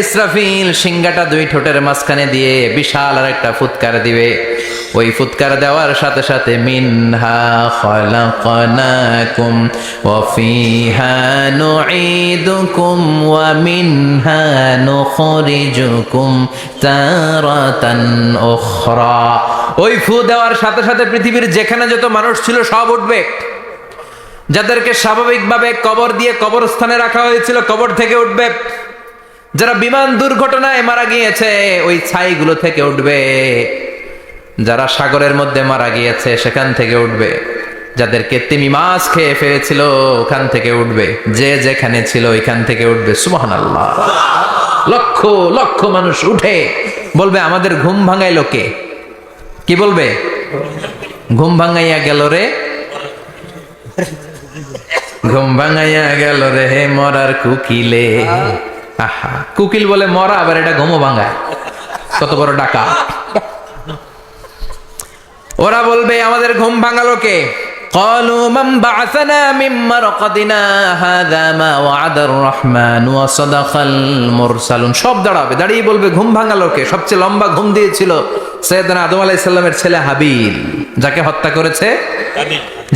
ইসরাফিল সিংগাটা দুই ঠোঁটের মাঝখানে দিয়ে বিশাল আর একটা ফুৎকার দিবে। ওই ফুৎকার দেওয়ার সাথে সাথে মিনহা খলাকনাকুম ওয়া নুঈদুকুম ওয়া মিনহা নুখরিজুকুম তারাতান উখরা। ওই ফু দেওয়ার সাথে সাথে পৃথিবীর যেখানে যত মানুষ ছিল সব উঠবে। যাদেরকে স্বাভাবিকভাবে কবর দিয়ে কবরস্থানে রাখা হয়েছিল কবর থেকে উঠবে। যারা বিমান দুর্ঘটনায় মারা গিয়েছে, ওই ছাইগুলো থেকে উঠবে। যারা সাগরের মধ্যে মারা গিয়েছে, সেখান থেকে উঠবে। যাদেরকে তিমি মাছ খেয়ে ফেলেছিল, ওখান থেকে উঠবে। যে যেখানে ছিল, ওইখান থেকে উঠবে। সুবহান আল্লাহ লক্ষ লক্ষ মানুষ উঠে। বলবে, আমাদের ঘুম ভাঙাই লোকে কি বলবে? ঘুম ভাঙাইয়া গেল রে। ঘুম ভাঙাইয়া গেল রে মরার কুকিলে। আহা কুকিল বলে মরা আবার এটা ঘুমো ভাঙায় কত বড় ডাকা ওরা বলবে আমাদের ঘুম ভাঙালো কে قالوا من بعثنا من مرقدنا هذا ما وعد الرحمن وصدق المرسلون সব দাঁড়াবে দাঁড়িয়ে বলবে ঘুম ভাঙালো কে সবচেয়ে লম্বা ঘুম দিয়েছিল সৈয়দনা আদম আলাইহিস সালামের ছেলে হাবিল যাকে হত্যা করেছে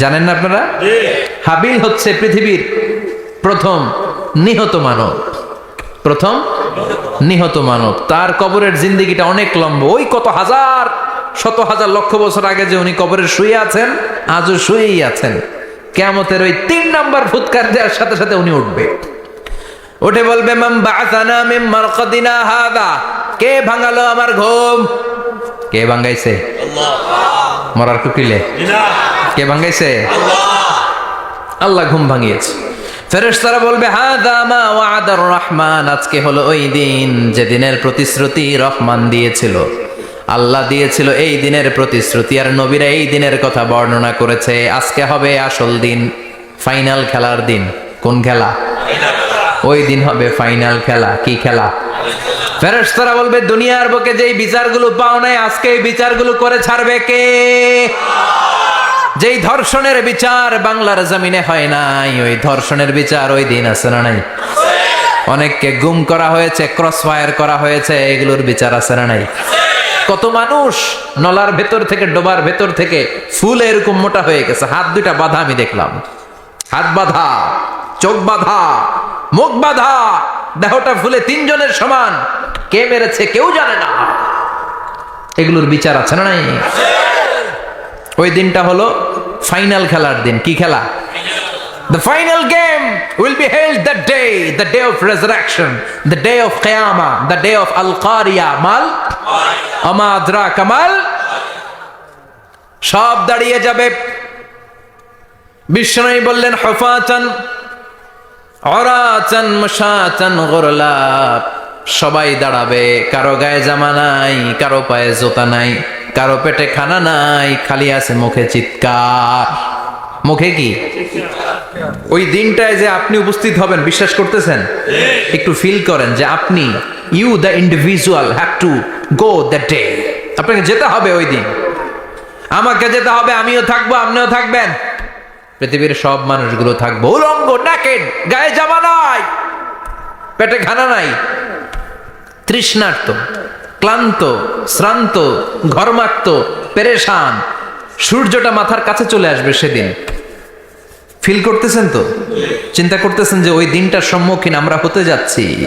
জানেন না আপনারা হাবিল হচ্ছে পৃথিবীর প্রথম নিহত মানব প্রথম নিহত মানব। তার কবরের জিন্দিগিটা অনেক লম্বা। ওই কত হাজার শত হাজার লক্ষ বছর আগে যে উনি কবরে শুয়ে আছেন আজও শুয়েই আছেন। কেমতের ওই তিন নাম্বার ফুৎকার দেওয়ার সাথে সাথে উনি উঠবে। উঠে বলবে কে ভাঙালো আমার ঘুম? কে ভাঙাইছে? মরার কুকিলে। কে ভাঙাইছে? আল্লাহ ঘুম ভাঙিয়েছে। ফেরেশতারা বলবে হাদা মা ওয়াদার রহমান। আজকে হলো ওই দিন যে দিনের প্রতিশ্রুতি রহমান দিয়েছিল। আল্লাহ দিয়েছিল এই দিনের প্রতিশ্রুতি আর নবীরা এই দিনের কথা বর্ণনা করেছে। আজকে হবে আসল দিন, ফাইনাল খেলার দিন। কোন খেলা? ওই দিন হবে ফাইনাল খেলা। কি খেলা? ফেরেশতারা বলবে, দুনিয়ার বুকে যেই বিচারগুলো পাও নাই, আজকে এই বিচারগুলো করে ছাড়বে কে? যেই ধর্ষণের বিচার বাংলার জমিনে হয় নাই, ওই ধর্ষণের বিচার ওই দিন আছে না নাই? অনেককে গুম করা হয়েছে ক্রস ফায়ার করা হয়েছে, এগুলোর বিচার আছে না নাই? কত মানুষ নলার ভেতর থেকে, ডোবার ভেতর থেকে ফুল এরকম মোটা হয়ে গেছে, হাত দুইটা বাধা আমি দেখলাম। হাত বাধা, চোখ বাধা, মুখ বাধা, দেহটা ফুলে তিনজনের সমান। কে মেরেছে কেউ জানে না। এগুলোর বিচার আছে না নাই? ওই দিনটা হলো ফাইনাল খেলার দিন কি খেলা The final game will be held that day, the day of resurrection, the day of Qiyamah, the day of Al-Qariya. Mal? Amadra Kamal? সব দাঁড়িয়ে যাবে বিষ্ণু বললেন হফাচান অরাচান মশাচান গোরলাপ সবাই দাঁড়াবে কারও গায়ে জামা নাই কারও পায়ে জোতা নাই কারও পেটে খানা নাই, খালি আছে মুখে চিৎকার। মুখে কি? ওই দিনটায় যে আপনি উপস্থিত হবেন, বিশ্বাস করতেছেন? একটু ফিল করেন যে আপনি you the individual have to go the day আপনাকে যেতে হবে ওই দিন। আমাকে যেতে হবে, আমিও থাকব, আপনিও থাকবেন। পৃথিবীর সব মানুষগুলো থাকব। উলঙ্গ নাকেড গায়ে জামা নাই, পেটে খানা নাই। তৃষ্ণার্ত। ক্লান্ত, শ্রান্ত, ঘরমাক্ত, পেরেশান। সূর্যটা মাথার কাছে চলে আসবে সেদিন। ফিল করতেছেন তো? চিন্তা করতেছেন যে ওই দিনটার সম্মুখীন আমরা হতে যাচ্ছি।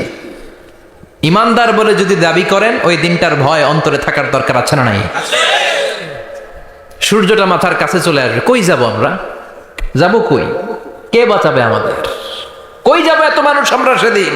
ইমানদার বলে যদি দাবি করেন, ওই দিনটার ভয় অন্তরে থাকার দরকার আছে না নাই? সূর্যটা মাথার কাছে চলে আসবে। কই যাব আমরা? যাব কই? কে বাঁচাবে আমাদের? কই যাবে এত মানুষ আমরা সেদিন?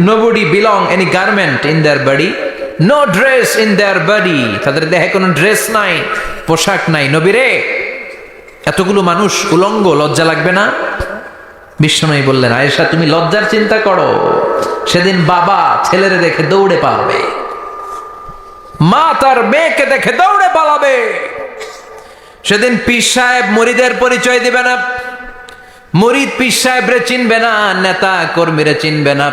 nobody belong any garment in their body no dress in their body তাদের দেহে কোনো ড্রেস নাই, পোশাক নাই। নবী রে এতগুলো মানুষ উলঙ্গ, লজ্জা লাগবে না? বিষ্ণুই বললেন, আয়েশা, তুমি লজ্জার চিন্তা করো। সেদিন বাবা ছেলেরে দেখে দৌড়ে পালাবে। মা তার মেয়েকে দেখে দৌড়ে পালাবে। সেদিন পীর সাহেব মরিদের পরিচয় দিবে না। মরিদ পীর সাহেবরে চিনবে না, নেতা কর্মীরে চিনবে না।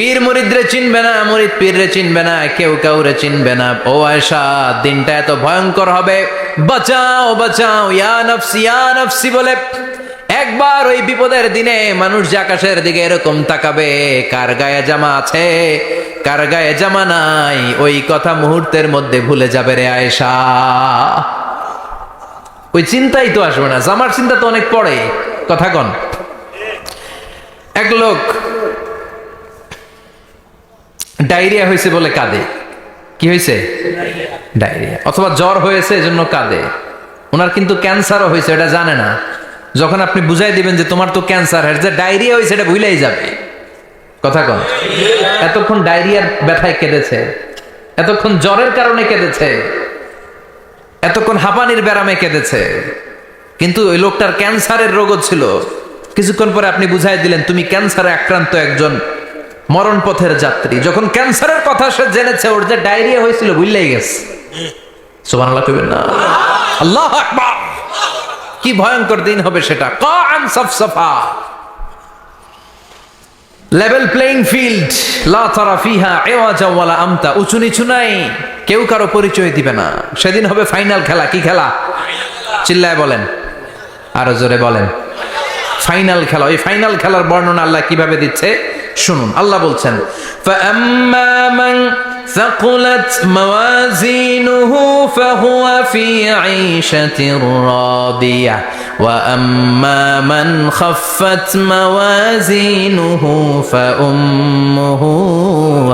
পীর মুরিদরে চিনবে না, মুরিদ পীররে চিনবে না, কেউ কাউরে চিনবে না। ও আয়সা দিনটা এত ভয়ঙ্কর হবে। বাঁচাও বাঁচাও, ইয়া নফসি ইয়া নফসি বলে একবার ওই বিপদের দিনে মানুষ যে আকাশের দিকে এরকম তাকাবে, কার গায়ে জামা আছে, কার গায়ে জামা নাই, ওই কথা মুহূর্তের মধ্যে ভুলে যাবে রে আয়েশা। ওই চিন্তাই তো আসবে না, জামার চিন্তা তো অনেক পড়ে, কথা কন। এক লোক ডায়রিয়া হয়েছে বলে কাঁদে। কি হয়েছে? ডায়রিয়া। অথবা জ্বর হয়েছে, এজন্য কাঁদে। ওনার কিন্তু ক্যান্সারও হয়েছে এটা জানে না। যখন আপনি বুঝাই দিবেন যে তোমার তো ক্যান্সার হয়েছে যে ডায়রিয়া হয়েছে এটা ভুলেই যাবে। কথা কন। এতক্ষণ ডায়রিয়ার ব্যথায় কেঁদেছে। এতক্ষণ জ্বরের কারণে কেঁদেছে। এতক্ষণ হাঁপানির ব্যারামে কেঁদেছে। কিন্তু ওই লোকটার ক্যান্সারের রোগও ছিল। কিছুক্ষণ পরে আপনি বুঝাই দিলেন, তুমি ক্যান্সারে আক্রান্ত একজন মরণ পথের যাত্রী। যখন ক্যান্সারের কথা সে জেনেছে, ওর যে ডায়রিয়া হয়েছিল, বুঝলেই গেছে। সোমান আল্লাহ কইবেন না। আল্লাহ কি ভয়ঙ্কর দিন হবে সেটা। কান সফসফা। লেভেল প্লেইং ফিল্ড আমতা। উঁচু নিচু নাই। কেউ কারও পরিচয় দিবে না। সেদিন হবে ফাইনাল খেলা। কি খেলা? চিল্লায় বলেন। আরও জোরে বলেন। ফাইনাল খেলা। ওই ফাইনাল খেলার বর্ণনা আল্লাহ কীভাবে দিচ্ছে? শুনুন আল্লাহ বলছেন فأما من ثقلت موازينه فهو في عيشة راضية وأما من خفت موازينه فأمه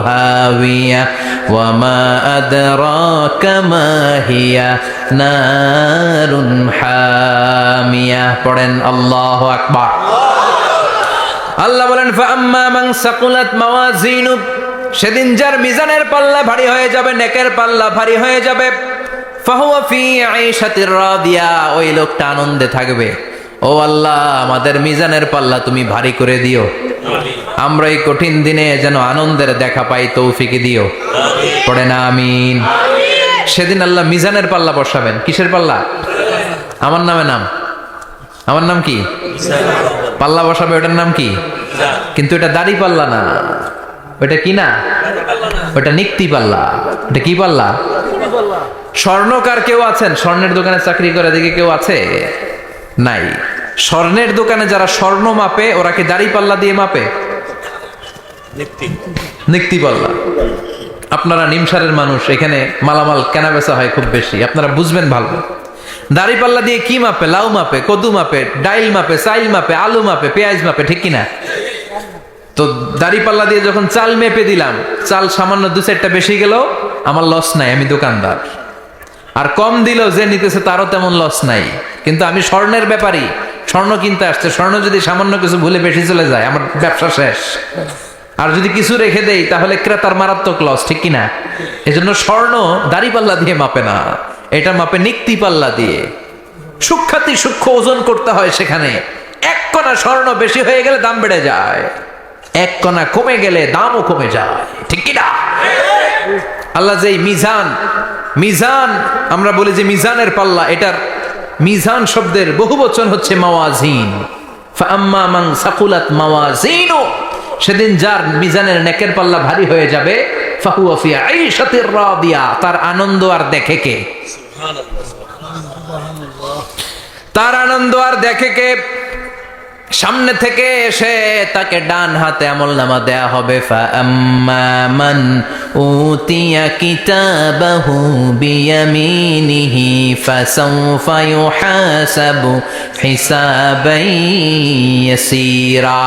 هاوية وما أدراك ما هي نار حامية পড়েন الله أكبر আল্লাহ বলেন ফাম্মা মান সাকুলাত মাওয়াজিনু সেদিন যার মিজানের পাল্লা ভারী হয়ে যাবে নেকের পাল্লা ভারী হয়ে যাবে। ফাহুয়া ফি আইশাতির রাদিয়া ওই লোকটা আনন্দে থাকবে। ও আল্লাহ আমাদের মিজানের পাল্লা তুমি ভারী করে দিও। আমরা এই কঠিন দিনে যেন আনন্দের দেখা পাই তৌফিকে দিও। পড়ে না আমিন। সেদিন আল্লাহ মিজানের পাল্লা বসাবেন। কিসের পাল্লা? আমার নামে নাম। আমার নাম কি? পাল্লা বসাবে ওটার নাম কি? কিন্তু এটা দাড়ি পাল্লা না। ওটা কি না? ওটা নিক্তি পাল্লা। ওটা কি পাল্লা? স্বর্ণকার কেউ আছেন? স্বর্ণের দোকানে চাকরি করে দেখে কেউ আছে? নাই। স্বর্ণের দোকানে যারা স্বর্ণ মাপে ওরা কি দাড়ি পাল্লা দিয়ে মাপে? নিক্তি। পাল্লা। আপনারা নিমসারের মানুষ এখানে মালামাল কেনা বেচা হয় খুব বেশি। আপনারা বুঝবেন ভালো। দাড়ি পাল্লা দিয়ে কি মাপে? লাউ মাপে, কদু মাপে, ডাইল মাপে, চাইল মাপে, আলু মাপে, পেঁয়াজ মাপে, ঠিক কিনা? তো দাড়ি পাল্লা দিয়ে যখন চাল মেপে দিলাম, চাল সামান্য দু চারটা বেশি গেল, আমার লস নাই, আমি দোকানদার। আর কম দিলেও যে নিতেছে, তারও তেমন লস নাই। কিন্তু আমি স্বর্ণের ব্যাপারই স্বর্ণ কিনতে আসছে, স্বর্ণ যদি সামান্য কিছু ভুলে বেশি চলে যায়, আমার ব্যবসা শেষ। আর যদি কিছু রেখে দেই, তাহলে ক্রেতার মারাত্মক লস ঠিক কিনা? এজন্য স্বর্ণ দাড়ি পাল্লা দিয়ে মাপে না। এটা মাপে নিক্তি পাল্লা দিয়ে। সূক্ষাতি সূক্ষ্ম ওজন করতে হয় সেখানে। এক কণা স্বর্ণ বেশি হয়ে গেলে দাম বেড়ে যায়। এক কণা কমে গেলে দামও কমে যায়। ঠিক কিনা আল্লাহ যে মিজান মিজান, আমরা বলি যে মিজানের পাল্লা, এটার মিজান শব্দের বহু বচন হচ্ছে মাওয়াজিন। সেদিন যার মিজানের নেকের পাল্লা ভারী হয়ে যাবে তার আনন্দ আর দেখে কে? তার আনন্দ আর দেখে কে? সামনে থেকে এসে তাকে ডান হাতে আমল নামা দেয়া হবে। ফাম্মান উতিয়া কিতাবাহু বিয়ামিনিহি, ফাসাউফা ইউহাসাবু হিসাবান ইয়াসীরা।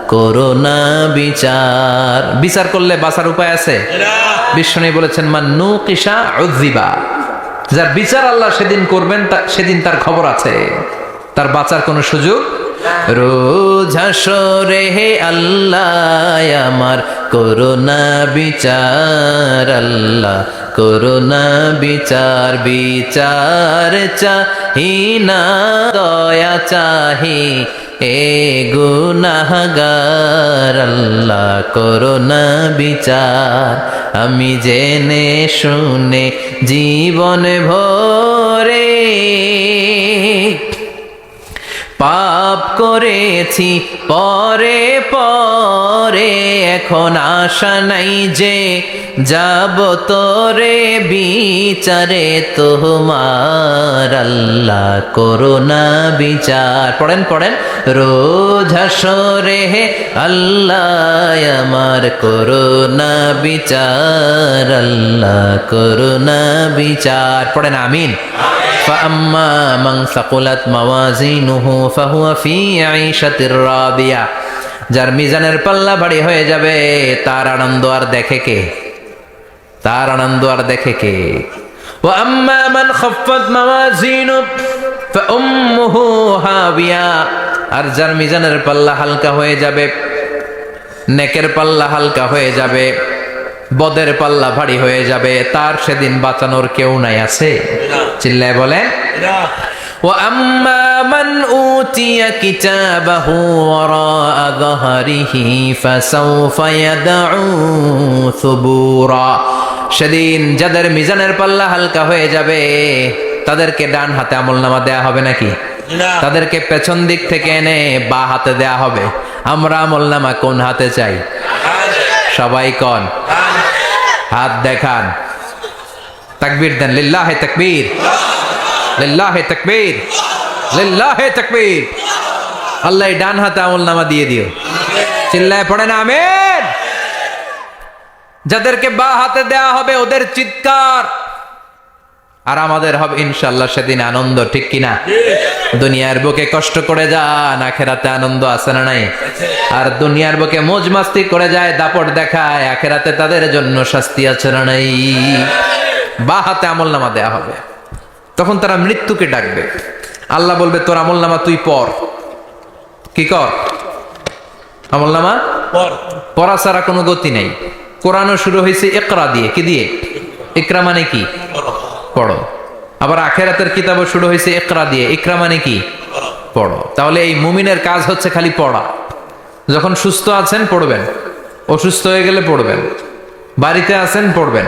করোনা বিচার। বিচার করলে বাঁচার উপায় আছে? বিষ্ণু বলেছেন, মান্নু কিসা উজ্জিবা যার বিচার আল্লাহ সেদিন করবেন সেদিন তার খবর আছে। তার বাঁচার কোনো সুযোগ রোজ হাসরে হে আল্লাহ, আমার করোনা বিচার, আল্লাহ করোনা বিচার। বিচার চাহি না, দয়া চাহি এ গুনাহগার আল্লাহ করোনা বিচার। আমি জেনে শুনে জীবন ভরে পাপ করেছি পরে পরে এখন আশা নাই যে যাব তোরে বিচারে তোমার আল্লাহ করোনা বিচার পড়েন পড়েন রোজ হাসরে হে আল্লাহ আমার করোনা বিচার আল্লাহ করোনা বিচার পড়েন আমিন فأما من ثقلت موازينه فهو في عيشة راضية যার মিজানের পাল্লা বাড়ি হয়ে যাবে, তার আনন্দ আর দেখে কে? তার আনন্দ আর দেখে কে? ও আম্মা মান খফত মামাজিনু ফাউম্মুহু হাবিয়া। আর যার মিজানের পাল্লা হালকা হয়ে যাবে, নেকের পাল্লা হালকা হয়ে যাবে, বদের পাল্লা ভারী হয়ে যাবে, তার সেদিন বাঁচানোর কেউ নাই আছে? চিল্লায় বলেন? وأما من أوتي كتابه وراء ظهره فسوف يدعو ثبورا সেদিন যাদের মিজানের পাল্লা হালকা হয়ে যাবে তাদেরকে ডান হাতে আমল নামা দেয়া হবে নাকি তাদেরকে পেছন দিক থেকে এনে বা হাতে দেয়া হবে আমরা আমল নামা কোন হাতে চাই সবাই কন হাত দেখান তাকবীর দেন লিল্লাহে তাকবীর লিল্লাহে তাকবীর লিল্লাহে তাকবীর। আল্লাহ ডান হাতে আমল নামা দিয়ে দিও। চিল্লায় পড়ে না, আমেন। যাদেরকে বা হাতে দেয়া হবে ওদের চিৎকার। আর আমাদের হবে ইনশাল্লাহ সেদিন আনন্দ, ঠিক কিনা? দুনিয়ার বুকে কষ্ট করে যান, আখেরাতে আনন্দ আছে না নাই? আর দুনিয়ার বুকে মোজ মাস্তি করে যায়, দাপট দেখায়, আখেরাতে তাদের জন্য শাস্তি আছে না নাই? বা হাতে আমল নামা দেয়া হবে। তখন তারা মৃত্যুকে ডাকবে। আল্লাহ বলবে তোর আমল নামা তুই পর কি কর? আমল নামা পড়া ছাড়া কোনো গতি নেই। কোরআনও শুরু হয়েছে একরা দিয়ে। কি দিয়ে? ইকরা মানে কি? পড়ো। আবার আখেরাতের কিতাবও শুরু হয়েছে একরা দিয়ে। ইকরা মানে কি? পড়ো। তাহলে এই মুমিনের কাজ হচ্ছে খালি পড়া। যখন সুস্থ আছেন পড়বেন। অসুস্থ হয়ে গেলে পড়বেন। বাড়িতে আছেন পড়বেন।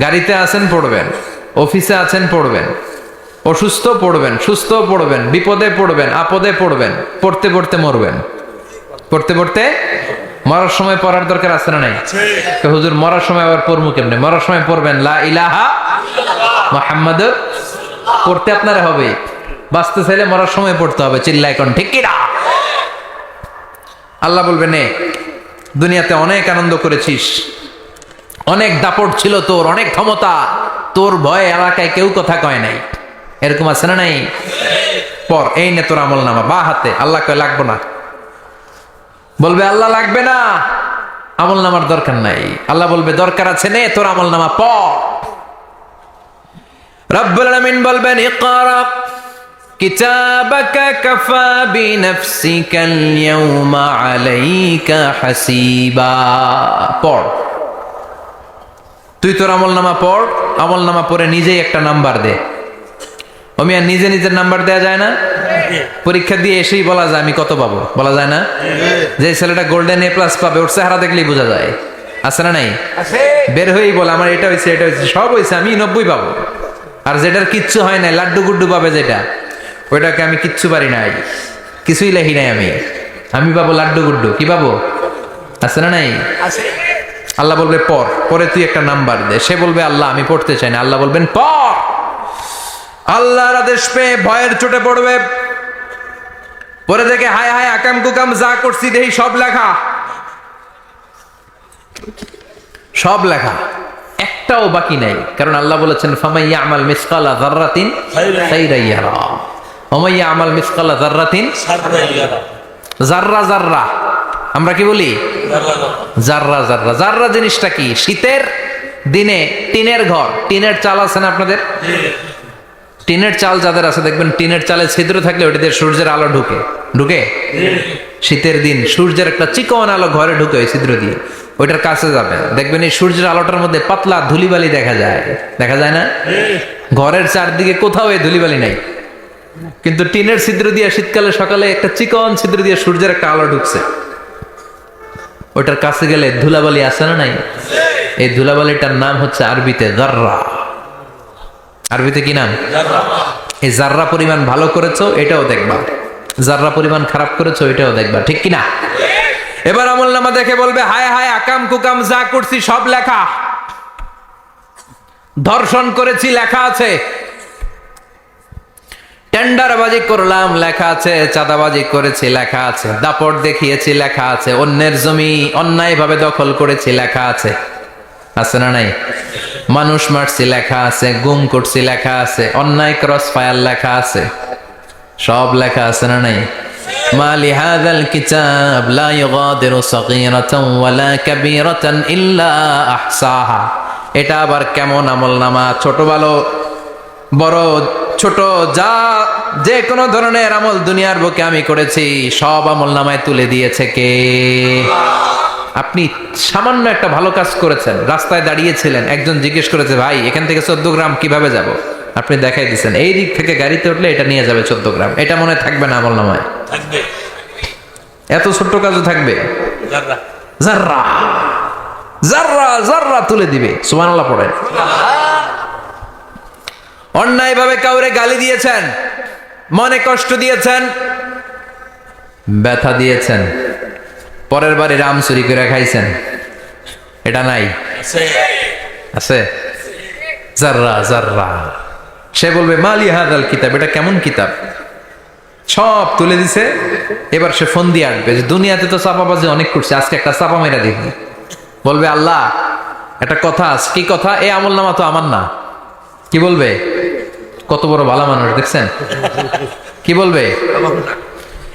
গাড়িতে আছেন পড়বেন। অফিসে আছেন পড়বেন। অসুস্থ পড়বেন সুস্থ পড়বেন বিপদে পড়বেন আপদে পড়বেন পড়তে পড়তে মরবেন। পড়তে পড়তে মরার সময় পড়ার দরকার আছে না নাই? হুজুর মরার সময় আবার পড়ব কেমনে? মরার সময় পড়বেন লা ইলাহা মোহাম্মদ। পড়তে আপনারা হবে। বাঁচতে চাইলে মরার সময় পড়তে হবে চিল্লা এখন ঠিক কিনা? আল্লাহ বলবে নে দুনিয়াতে অনেক আনন্দ করেছিস। অনেক দাপট ছিল তোর অনেক ক্ষমতা। তোর ভয়ে এলাকায় কেউ কথা কয় নাই। এরকম আছে না নাই? পর, এই নে তোর আমল নামা, বা হাতে, আল্লাহ কয়, লাগবো না। বলবে, আল্লাহ লাগবে না। আমল নামার দরকার নাই। আল্লাহ বলবে, দরকার আছে নে তোর আমল নামা, প। রব্বুল আলামিন বলবেন, ইকরা কিতাবাকা কাফা বিনফসিকা আল-ইয়াওমা আলাইকা হাসিবা। পড়। তুই তোর আমল নামা পড়, আমল নামা পড়ে নিজেই একটা নাম্বার দে। আমি আর নিজে নিজের নাম্বার দেয়া যায় না? পরীক্ষা দিয়ে এসেই বলা যায় আমি কত পাবো? বলা যায় না? যে ছেলেটা গোল্ডেন এ প্লাস পাবে ওর চেহারা দেখলেই বোঝা যায়। আছে না নাই? বের হয়েই বলে আমার এটা হয়েছে এটা হয়েছে সব হয়েছে আমি নব্বই পাবো। আর যেটার কিচ্ছু হয় নাই লাড্ডু গুড্ডু পাবে যেটা। ওইটাকে আমি কিচ্ছু পারি নাই। কিছুই লেখি নাই আমি। আমি পাবো লাড্ডু গুড্ডু। কি পাবো? আছে না নাই? আল্লাহ বলবে পর। পরে তুই একটা নাম্বার দে। সে বলবে আল্লাহ আমি পড়তে চাই না। আল্লাহ বলবেন পর। আল্লাহর আদেশ পেয়ে ভয়ের চোটে পড়বে। পরে দেখে হায় হায় আকাম কুকাম যা করছি দেখি সব লেখা। সব লেখা। একটাও বাকি নাই। কারণ আল্লাহ বলেছেন ফামাইয়া আমাল মিসকালা যাররাতিন খাইরান ইয়ারা। ওমাইয়া আমাল মিসকালা যাররাতিন জাররা জাররা আমরা কি বলি? জাররা জাররা জাররা জিনিসটা কি? শীতের দিনে টিনের ঘর। টিনের চাল আছে না আপনাদের? টিনের চাল যাদের আছে, দেখবেন টিনের চালে ছিদ্র থাকলে ওটাতে সূর্যের আলো ঢুকে। ঢুকে? শীতের দিন, সূর্যের একটা চিকন আলো ঘরে ঢুকে ওই ছিদ্র দিয়ে। ওইটার কাছে যাবে। দেখবেন এই সূর্যের আলোটার মধ্যে পাতলা ধুলিবালি দেখা যায়। দেখা যায় না? ঘরের চারদিকে কোথাও এই ধুলিবালি নাই। কিন্তু টিনের ছিদ্র দিয়ে শীতকালে সকালে একটা চিকন ছিদ্র দিয়ে সূর্যের একটা আলো ঢুকছে। ওইটার কাছে গেলে ধুলাবালি আছে না নাই? এই ধুলাবালিটার নাম হচ্ছে আরবিতে জাররা আরবিতে কি নাম? এই জাররা পরিমাণ ভালো করেছ এটাও দেখবা। জাররা পরিমাণ খারাপ করেছ এটাও দেখবা ঠিক কি না? এবার আমল নামা দেখে বলবে হায় হায় আকাম কুকাম যা করছি সব লেখা। ধর্ষণ করেছি লেখা আছে। টেন্ডারবাজি করলাম লেখা আছে। চাঁদাবাজি করেছি লেখা আছে। দাপট দেখিয়েছি লেখা আছে। অন্যের জমি অন্যায়ভাবে দখল করেছি লেখা আছে। আছে না নাই? মানুষ মারছি লেখা আছে গুম করছি লেখা আছে অন্যায় ক্রস ফায়ার লেখা আছে সব লেখা আছে না নাই ما لهذا الكتاب لا يغادر صغيرة ولا كبيرة إلا أحصاها এটা আবার কেমন আমল নামা ছোট ভালো বড় ছোট যা যে কোনো ধরনের আমল দুনিয়ার বুকে আমি করেছি সব আমল নামায় তুলে দিয়েছে কে আপনি সামান্য একটা ভালো কাজ করেছেন রাস্তায় দাঁড়িয়েছিলেন একজন জিজ্ঞেস করেছে ভাই এখান থেকে চোদ্দ গ্রাম কীভাবে যাব? আপনি দেখাই দিচ্ছেন এই দিক থেকে গাড়িতে উঠলে এটা নিয়ে যাবে চোদ্দ গ্রাম এটা মনে থাকবে না আমল নামায়। এত ছোট্ট কাজও থাকবে? জাররা জাররা জাররা তুলে দিবে সুবহানাল্লাহ পড়েন। অন্যায়ভাবে কাউরে গালি দিয়েছেন মনে কষ্ট দিয়েছেন ব্যথা দিয়েছেন। পরের বারে রাম চুরি করে খাইছেন। এটা নাই? আছে। জাররা জাররা। সে বলবে মালি হাদাল কিতাব? এটা কেমন কিতাব? সব তুলে দিছে। এবার সে ফোন দিয়ে আসবে যে দুনিয়াতে তো চাপাবাজি অনেক করছে আজকে একটা চাপা মেরা দেখি বলবে আল্লাহ একটা কথা আছে। কি কথা? এ আমল নামা তো আমার না। কি বলবে? কত বড় ভালো মানুষ দেখছেন? কি বলবে?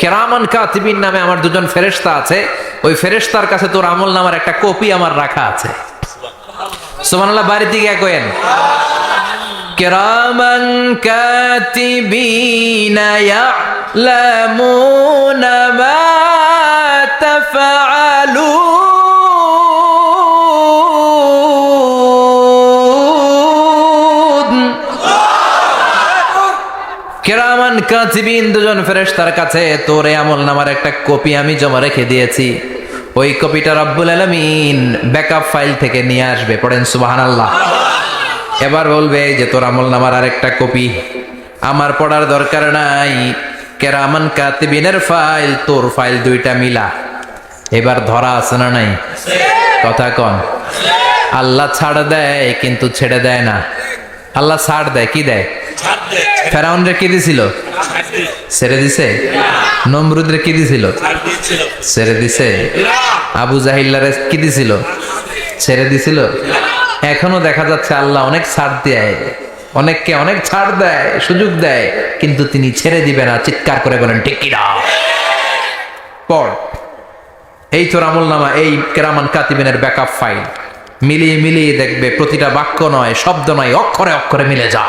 কেরামান কাতিবিন নামে আমার দুজন ফেরেশতা আছে ওই ফেরেশতার কাছে তোর আমল নামার একটা কপি আমার রাখা আছে সুবহানাল্লাহ বাড়িতে গিয়ে কয়েন كراما كاتبين يعلمون ما تفعلون কাতিবিন দুজন ফেরেশতার কাছে, তোর এই আমল নামার একটা কপি আমি জমা রেখে দিয়েছি। ওই কপিটা রব্বুল আলামিন ব্যাকআপ ফাইল থেকে নিয়ে আসবে। পড়েন সুবাহান আল্লাহ এবার বলবে যে তোর আমল নামার আরেকটা কপি। আমার পড়ার দরকার নাই। কেরামান কাতিবিনের ফাইল, তোর ফাইল দুইটা মিলা। এবার ধরা আছে না নাই? কথা কন। আল্লাহ ছাড় দেয়, কিন্তু ছেড়ে দেয় না। আল্লাহ ছাড় দেয়, কি দেয়? ছাড় দে ফেরাউন রে কি দিছিল? ছাড় দিছে? নমরুদ রে কি দিছিল? ছেড়ে দিছে? আবু কি দিছিল? ছেড়ে দিছিল? এখনও দেখা যাচ্ছে আল্লাহ অনেক ছাড় দেয়। অনেককে অনেক ছাড় দেয়, সুযোগ দেয়, কিন্তু তিনি ছেড়ে দিবে না, চিৎকার করে বলেন কিনা? পর, এই তোর আমল নামা, এই কেরামান কাতিবিনের ব্যাকআপ ফাইল মিলিয়ে মিলিয়ে দেখবে, প্রতিটা বাক্য নয়, শব্দ নয়, অক্ষরে অক্ষরে মিলে যা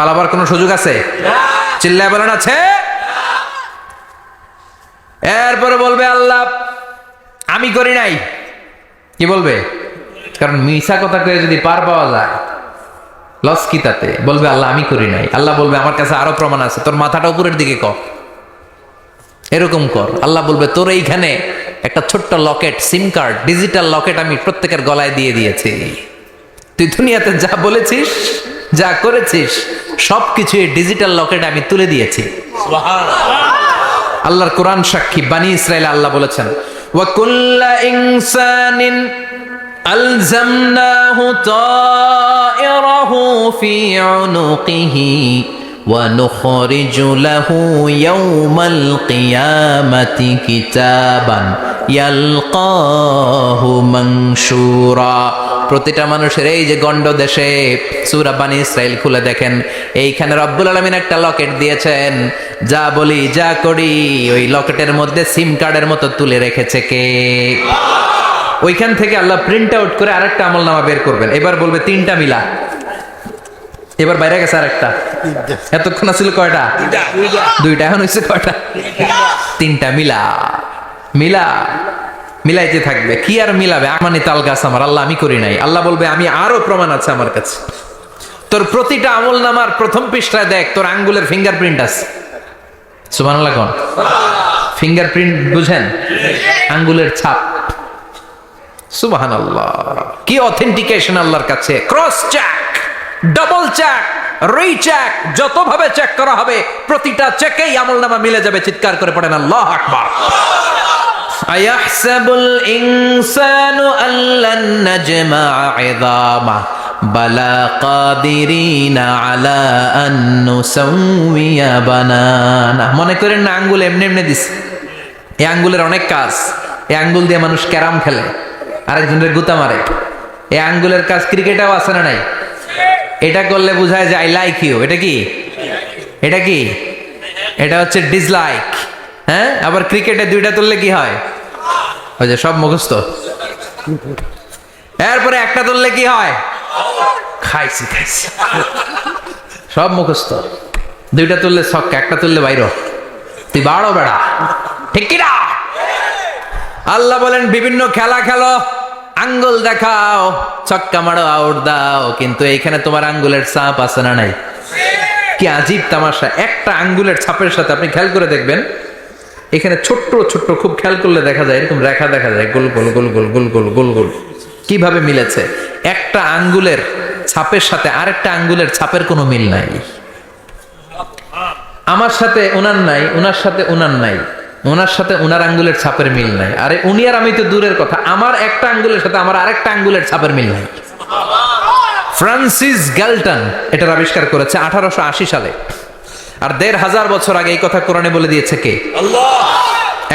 পালাবার কোনো সুযোগ আছে? চিল্লায় বলেন আছে? এরপরে বলবে আল্লাহ আমি করি নাই। কি বলবে? কারণ মিশা কথা করে যদি পার পাওয়া যায় লস কি তাতে? বলবে আল্লাহ আমি করি নাই। আল্লাহ বলবে আমার কাছে আরও প্রমাণ আছে। তোর মাথাটা উপরের দিকে কর এরকম কর। আল্লাহ বলবে তোর এইখানে একটা ছোট্ট locket SIM card digital locket আমি প্রত্যেকের গলায় দিয়ে দিয়েছি। তুই দুনিয়াতে যা বলেছিস যা করেছিস সবকিছু এই ডিজিটাল লকেট আমি তুলে দিয়েছি আল্লাহর কোরআন সাক্ষী বানি ইসরায়েল আল্লাহ বলেছেন ওয়াকুল্লা ইনসানিন আলজামনাহু তায়রাহু ফি উনুকিহি ونخرج له يوم القيامة كتابا يلقاه منشورا প্রতিটা মানুষের এই যে গন্ড দেশে সুরা বানি ইসরাইল খুলে দেখেন, এইখানে রব্বুল আলমিন একটা লকেট দিয়েছেন, যা বলি, যা করি। ওই লকেটের মধ্যে সিম কার্ডের মতো তুলে রেখেছে কে? ওইখান থেকে আল্লাহ প্রিন্ট আউট করে আরেকটা আমল নামা বের করবেন। এবার বলবে তিনটা মিলা। এবার বাইরে গেছে আরেকটা। এতক্ষণ ছিল কয়টা? দুইটা। এখন হয়েছে কয়টা? তিনটা। মিলা। মিলা। মিলাইতে থাকবে। কি আর মিলাবে? আমানি তাল গাছ আমার, আল্লাহ আমি করি নাই। আল্লাহ বলবে, আমি আরও প্রমাণ আছে আমার কাছে। তোর প্রতিটা আমল নামার প্রথম পৃষ্ঠায় দেখ, তোর আঙ্গুলের ফিঙ্গারপ্রিন্ট আছে। সুমান কোন? ফিঙ্গারপ্রিন্ট বুঝেন? আঙ্গুলের ছাপ। সুবাহান আল্লাহ কি অথেন্টিকেশন আল্লাহর কাছে? Cross check double check recheck যতভাবে check করা হবে, প্রতিটা চেকেই আমল নামা মিলে যাবে। চিৎকার করে পড়েন, আল্লাহ আকবার। আয়াহসাবুল ইনসানু আল্লান নাজমা ইযামা বালা কাদিরিনা আলা আন নুসাউমিয়া বানানা মনে করেন না, আঙ্গুল এমনি এমনি দিস এই আঙ্গুলের অনেক কাজ। এই আঙ্গুল দিয়ে মানুষ ক্যারাম খেলে। আরেকজনের গুতা মারে। এই আঙ্গুলের কাজ ক্রিকেটেও আছে না নাই? এটা করলে বোঝায় যে আই লাইক ইউ এটা কি? এটা কি? এটা হচ্ছে ডিসলাইক হ্যাঁ? আবার ক্রিকেটে দুইটা তুললে কি হয়? ওই যে সব মুখস্থ। এরপরে একটা তুললে কি হয়? খাইছি খাইছি। সব মুখস্থ। দুইটা তুললে ছক্কা একটা তুললে বাইর। তুই বাড়ো বেড়া। ঠিক কি না আল্লাহ বলেন বিভিন্ন খেলা খেলো আঙ্গুল দেখাও ছক্কা মারো আউট দাও কিন্তু এইখানে তোমার আঙ্গুলের চাপ আছে না নাই? কি আজীব তামাশা। একটা আঙ্গুলের ছাপের সাথে আপনি খেয়াল করে দেখবেন এখানে ছোট্ট ছোট্ট খুব খেয়াল করলে দেখা যায়, এরকম রেখা দেখা যায়, গোল গোল গোল গোল গোল গোল গোল গোল। কীভাবে মিলেছে? একটা আঙ্গুলের ছাপের সাথে আরেকটা আঙ্গুলের ছাপের কোনো মিল নাই। আমার সাথে ওনার নাই ওনার সাথে ওনার নাই ওনার সাথে ওনার আঙ্গুলের ছাপের মিল নাই। আরে উনি আর আমি তো দূরের কথা, আমার একটা আঙ্গুলের সাথে আমার আরেকটা আঙ্গুলের ছাপের মিল নাই। ফ্রান্সিস গ্যালটন এটার আবিষ্কার করেছে আঠারোশো আশি সালে। আর দেড় হাজার বছর আগে এই কথা কোরআনে বলে দিয়েছে কে?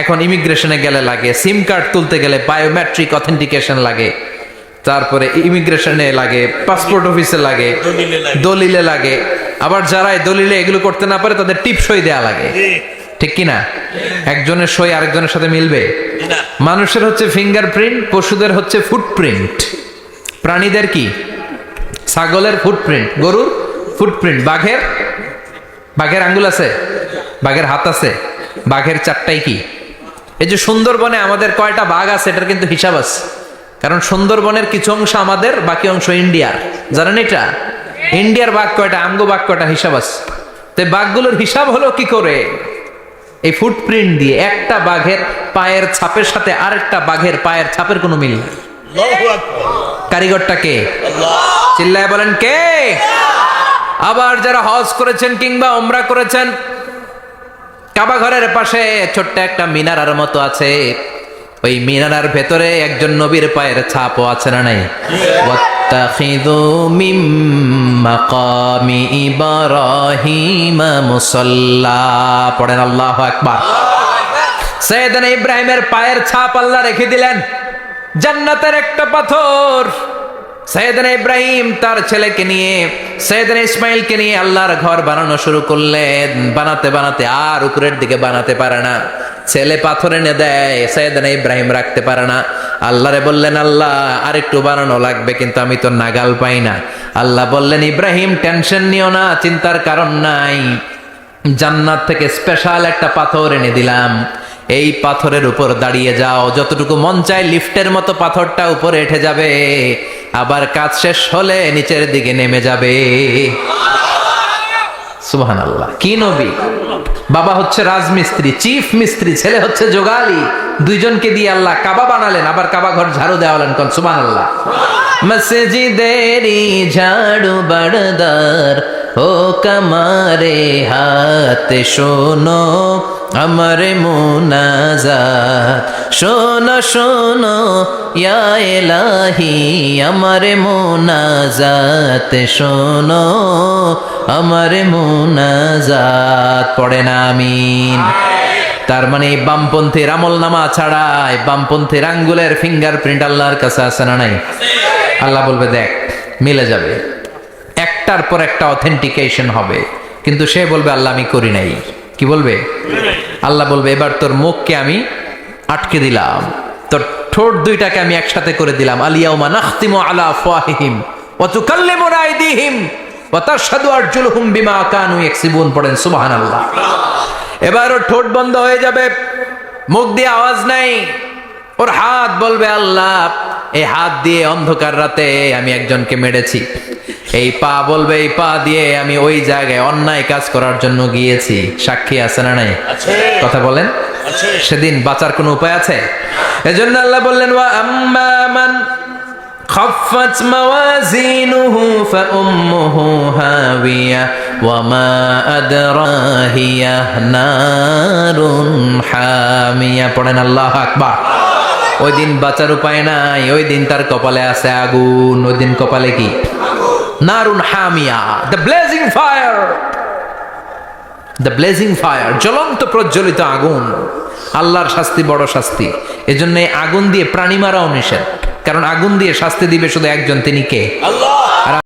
এখন ইমিগ্রেশনে গেলে লাগে সিম কার্ড তুলতে গেলে বায়োমেট্রিক অথেন্টিকেশন লাগে তারপরে ইমিগ্রেশনে লাগে পাসপোর্ট অফিসে লাগে দলিলে লাগে। আবার যারা দলিলে এগুলো করতে না পারে তাদের টিপ সই দেয়া লাগে। ঠিক কি না? একজনের সই আরেকজনের সাথে মিলবে। মানুষের হচ্ছে ফিঙ্গারপ্রিন্ট পশুদের হচ্ছে ফুটপ্রিন্ট প্রাণীদের কি? ছাগলের ফুটপ্রিন্ট গরুর ফুটপ্রিন্ট বাঘের বাঘের আঙ্গুল আছে? বাঘের হাত আছে? বাঘের চারটাই কি? এই যে সুন্দরবনে আমাদের কয়টা বাঘ আছে এটার কিন্তু হিসাব আছে। কারণ সুন্দরবনের কিছু অংশ আমাদের বাকি অংশ ইন্ডিয়ার। জানেন এটা? ইন্ডিয়ার বাঘ কয়টা আমগো বাঘ কয়টা হিসাব আছে। তো বাঘগুলোর হিসাব হলো কি করে? এই ফুটপ্রিন্ট দিয়ে একটা বাঘের পায়ের ছাপের সাথে আরেকটা বাঘের পায়ের ছাপের কোনো মিল নেই। কারিগরটা কে? চিল্লায় বলেন কে? আবার যারা হজ করেছেন কিংবা ওমরা করেছেন, কাবা ঘরের পাশে ছোট্ট একটা মিনারার মতো আছে। ওই মিনারার ভেতরে একজন নবীর পায়ের ছাপও আছে না নাই? পড়েন আল্লাহ ইব্রাহিমের পায়ের ছাপ আল্লাহ রেখে দিলেন। জান্নাতের একটা পাথর। সৈয়দনা ইব্রাহিম তার ছেলেকে নিয়ে, সৈয়দনা ইসমাইলকে নিয়ে আল্লাহর ঘর বানানো শুরু করলেন। বানাতে বানাতে আর উপরের দিকে বানাতে পারে না। ছেলে পাথর এনে দেয়, সৈয়দনা ইব্রাহিম রাখতে পারে না। আল্লাহরে বললেন, আল্লাহ আর একটু বানানো লাগবে, কিন্তু আমি তো নাগাল পাই না। আল্লাহ বললেন, ইব্রাহিম, টেনশন নিও না, চিন্তার কারণ নাই। জান্নাত থেকে স্পেশাল একটা পাথর এনে দিলাম। এই পাথরের উপর দাঁড়িয়ে যাও। যতটুকু মন চায় লিফটের মতো পাথরটা উপরে উঠে যাবে। আবার কাজ শেষ হলে নিচের দিকে নেমে যাবে। সুবহান আল্লাহ কি নবী? বাবা হচ্ছে রাজমিস্ত্রি, চিফ মিস্ত্রি, ছেলে হচ্ছে যোগালি দুইজনকে দিয়ে আল্লাহ কাবা বানালেন, আবার কাবা ঘর ঝাড়ু দেওয়ালেন কোন সুবহান আল্লাহ মসজিদেরি ঝাড়ু বড়দার ও কমারে হাত শোনো। আমার মুনাজাত। শোনো শোনো, ইয়া এলাহি আমার মুনাজাত। শোনো, আমার মুনাজাত। পড়ে না আমিন। তার মানে বামপন্থীর আমল নামা ছাড়াই বামপন্থীর আঙ্গুলের ফিঙ্গারপ্রিন্ট আল্লাহর কাছে আছে না নাই? আল্লাহ বলবে, দেখ, মিলে যাবে। একটার পর একটা অথেন্টিকেশন হবে। কিন্তু সে বলবে, আল্লাহ আমি করি নাই। কি বলবে? আল্লাহ বলবে, এবার তোর মুখকে আমি আটকে দিলাম। তোর ঠোঁট দুইটাকে আমি একসাথে করে দিলাম। আলিয়াউমা নাখতিমু আলা বিমা কানু পড়েন ঠোঁট বন্ধ হয়ে যাবে। মুখ দিয়ে আওয়াজ নাই। ওর হাত বলবে, আল্লাহ এই হাত দিয়ে অন্ধকার রাতে আমি একজনকে মেরেছি। এই পা বলবে এই পা দিয়ে আমি ওই জায়গায় অন্যায় কাজ করার জন্য গিয়েছি সাক্ষী আছে না নাই আছে। কথা বলেন আছে। সেদিন বাঁচার কোনো উপায় আছে এজন্য আল্লাহ বললেন ওয়া আম্মা মান خفت موازينه فأمه هاوية وما أدراهي نار حامية পড়েন আল্লাহ আকবার ওই দিন বাঁচার উপায় নাই ওই দিন তার কপালে আছে আগুন ওই দিন কপালে কি নারুন হামিয়া। The blazing fire the blazing fire জ্বলন্ত প্রজ্বলিত আগুন। আল্লাহর শাস্তি বড় শাস্তি। এজন্য আগুন দিয়ে প্রাণী মারাও নিষেধ। কারণ আগুন দিয়ে শাস্তি দিবে শুধু একজন, তিনি কে?